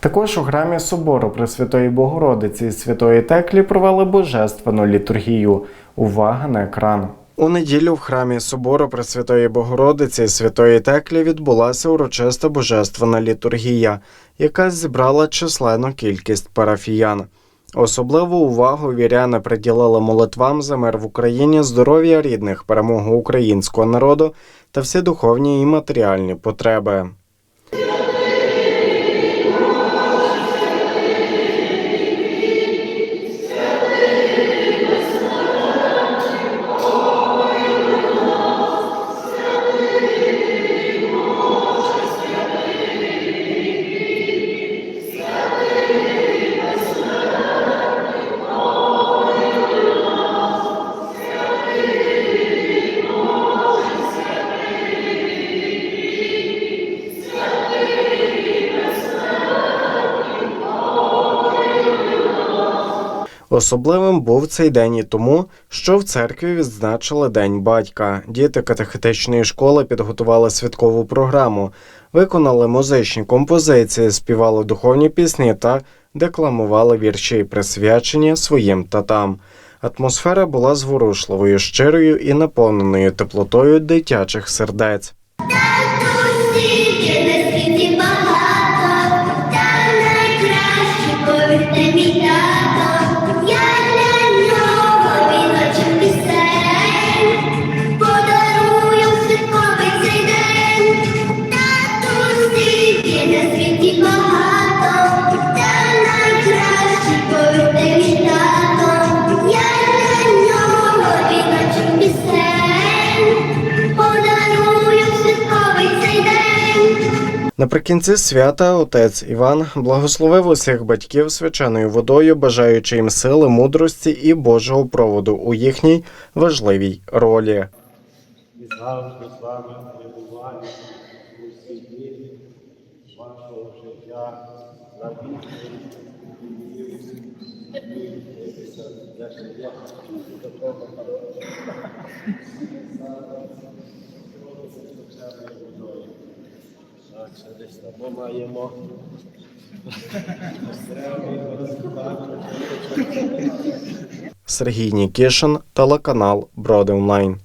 Також у храмі собору Пресвятої Богородиці і Святої Теклі провели божественну літургію. Увага на екран. У неділю в храмі собору Пресвятої Богородиці і Святої Теклі відбулася урочиста божественна літургія, яка зібрала численну кількість парафіян. Особливу увагу віряни приділили молитвам за мир в Україні, здоров'я рідних, перемогу українського народу та всі духовні і матеріальні потреби. Особливим був цей день і тому, що в церкві відзначили День батька. Діти катехетичної школи підготували святкову програму, виконали музичні композиції, співали духовні пісні та декламували вірші, присвячені своїм татам. Атмосфера була зворушливою, щирою і наповненою теплотою дитячих сердець. Наприкінці свята отець Іван благословив усіх батьків свяченою водою, бажаючи їм сили, мудрості і Божого проводу у їхній важливій ролі. і завжди з вами перебуває у всі дні вашого життя на вічний Так, ще десь там маємо. Сергій Нікішин, телеканал Броди Онлайн.